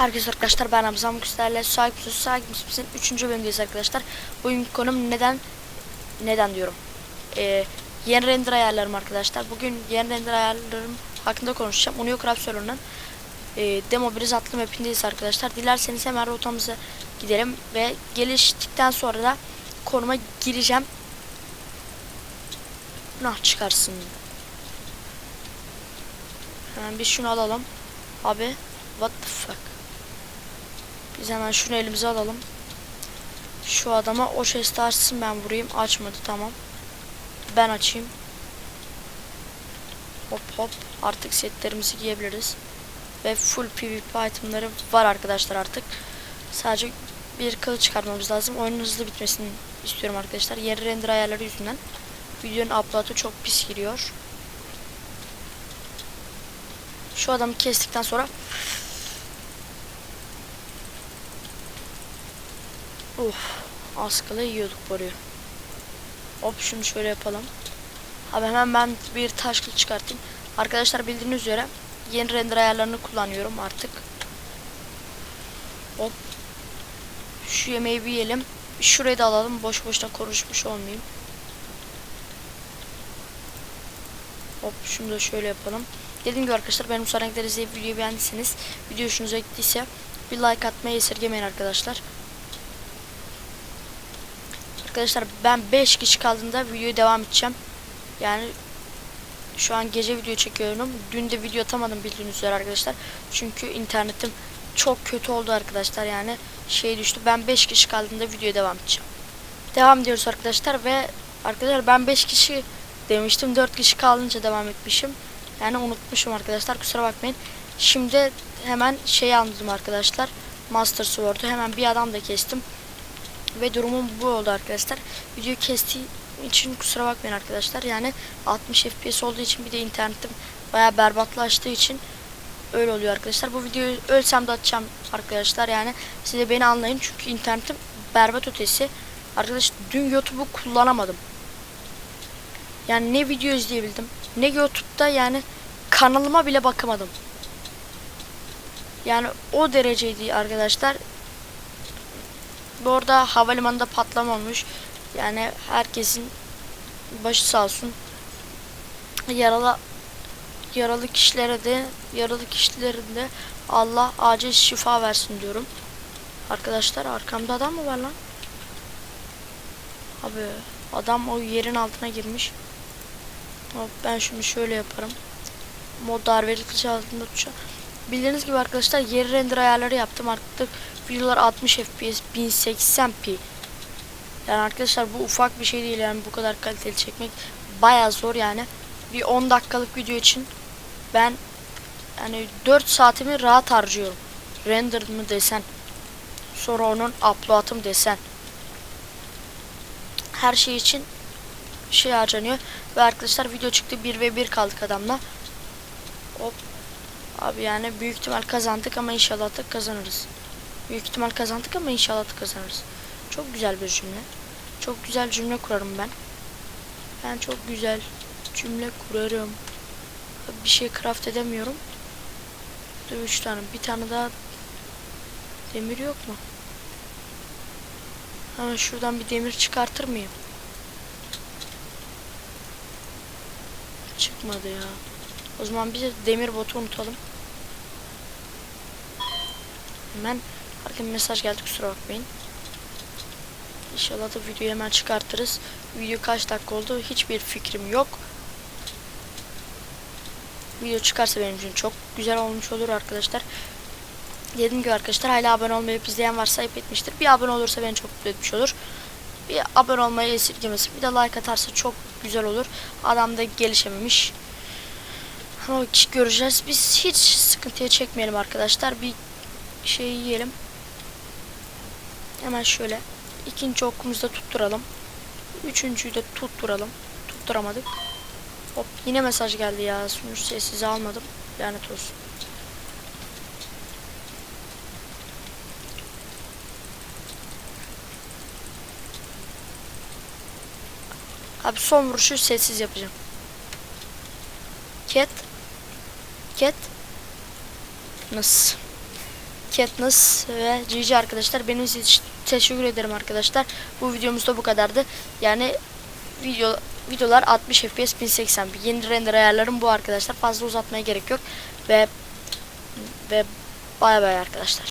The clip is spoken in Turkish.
Herkese arkadaşlar ben Hamza Müksel'le sahip söz sahip misin? 3. bölümdeyiz arkadaşlar. Bugün konum neden neden diyorum. Ee, yeni render ayarlarım arkadaşlar. Bugün yeni render ayarlarım hakkında konuşacağım. Unio Craft Server'ın e, demo bir atlı mapindeyiz arkadaşlar. Dilerseniz hemen rotamıza gidelim ve geliştikten sonra da konuma gireceğim. Nah çıkarsın. Hemen bir şunu alalım. Abi what the fuck. Biz hemen şunu elimize alalım. Şu adama o chest'i açsın ben vurayım. Açmadı tamam. Ben açayım. Hop hop. Artık setlerimizi giyebiliriz. Ve full PvP itemları var arkadaşlar artık. Sadece bir kılıç çıkarmamız lazım. Oyunun hızlı bitmesini istiyorum arkadaşlar. Yeni render ayarları yüzünden. Videonun upload'u çok pis giriyor. Şu adamı kestikten sonra Uf, az kala yiyorduk boruyu. Hop şunu şöyle yapalım. Abi hemen ben bir taş kılıç çıkartayım. Arkadaşlar bildiğiniz üzere yeni render ayarlarını kullanıyorum artık. Hop. Şu yemeği bir yiyelim. Şurayı da alalım. Boş boşuna konuşmuş olmayayım. Hop şunu da şöyle yapalım. Dediğim gibi arkadaşlar benim son renkleri izleyip videoyu beğendiyseniz video hoşunuza gittiyse bir like atmayı esirgemeyin arkadaşlar. Arkadaşlar ben 5 kişi kaldığında videoyu devam edeceğim. Yani şu an gece video çekiyorum. Dün de video atamadım bildiğiniz üzere arkadaşlar. Çünkü internetim çok kötü oldu arkadaşlar. Yani şey düştü. Ben 5 kişi kaldığında videoya devam edeceğim. Devam ediyoruz arkadaşlar ve arkadaşlar ben 5 kişi demiştim. 4 kişi kalınca devam etmişim. Yani unutmuşum arkadaşlar. Kusura bakmayın. Şimdi hemen şey anladım arkadaşlar. Master Sword'u hemen bir adam da kestim. Ve durumum bu oldu arkadaşlar. Video kestiğim için kusura bakmayın arkadaşlar. Yani 60 FPS olduğu için bir de internetim bayağı berbatlaştığı için öyle oluyor arkadaşlar. Bu videoyu ölsem de atacağım arkadaşlar. Yani siz de beni anlayın çünkü internetim berbat ötesi. Arkadaş dün YouTube'u kullanamadım. Yani ne video izleyebildim ne YouTube'da yani kanalıma bile bakamadım. Yani o dereceydi arkadaşlar. Bu arada havalimanında patlama olmuş. Yani herkesin başı sağ olsun. Yaralı yaralı kişilere de yaralı kişilerin de Allah acil şifa versin diyorum. Arkadaşlar arkamda adam mı var lan? Abi adam o yerin altına girmiş. Hop, ben şunu şöyle yaparım. Mod darbeli kılıç altında tutacağım. Bildiğiniz gibi arkadaşlar yeri render ayarları yaptım. Artık videolar 60 FPS 1080p. Yani arkadaşlar bu ufak bir şey değil yani bu kadar kaliteli çekmek baya zor yani. Bir 10 dakikalık video için ben yani 4 saatimi rahat harcıyorum. Render mı desen. Sonra onun upload'ım desen. Her şey için şey harcanıyor. Ve arkadaşlar video çıktı 1 ve 1 kaldık adamla. Hop. Abi yani büyük ihtimal kazandık ama inşallah da kazanırız. Büyük ihtimal kazandık ama inşallah da kazanırız. Çok güzel bir cümle. Çok güzel cümle kurarım ben. Ben çok güzel cümle kurarım. Bir şey craft edemiyorum. Burada üç tane. Bir tane daha demir yok mu? Hemen şuradan bir demir çıkartır mıyım? Çıkmadı ya. O zaman biz de demir botu unutalım. Hemen Bakın mesaj geldi kusura bakmayın. İnşallah da videoyu hemen çıkartırız. Video kaç dakika oldu hiçbir fikrim yok. Video çıkarsa benim için çok güzel olmuş olur arkadaşlar. Dediğim gibi arkadaşlar hala abone olmayıp izleyen varsa ayıp etmiştir. Bir abone olursa beni çok mutlu etmiş olur. Bir abone olmayı esirgemesin. Bir de like atarsa çok güzel olur. Adam da gelişememiş. Ama göreceğiz. Biz hiç sıkıntıya çekmeyelim arkadaşlar. Bir şey yiyelim. Hemen şöyle. ikinci okumuzu da tutturalım. Üçüncüyü de tutturalım. Tutturamadık. Hop yine mesaj geldi ya. Sonuç sessize almadım. Lanet olsun. Abi son vuruşu sessiz yapacağım. Cat. Cat. Nasıl? Katniss ve Cici arkadaşlar. Benim için teşekkür ederim arkadaşlar. Bu videomuz da bu kadardı. Yani video videolar 60 FPS 1080 yeni render ayarlarım bu arkadaşlar. Fazla uzatmaya gerek yok ve ve bay bay arkadaşlar.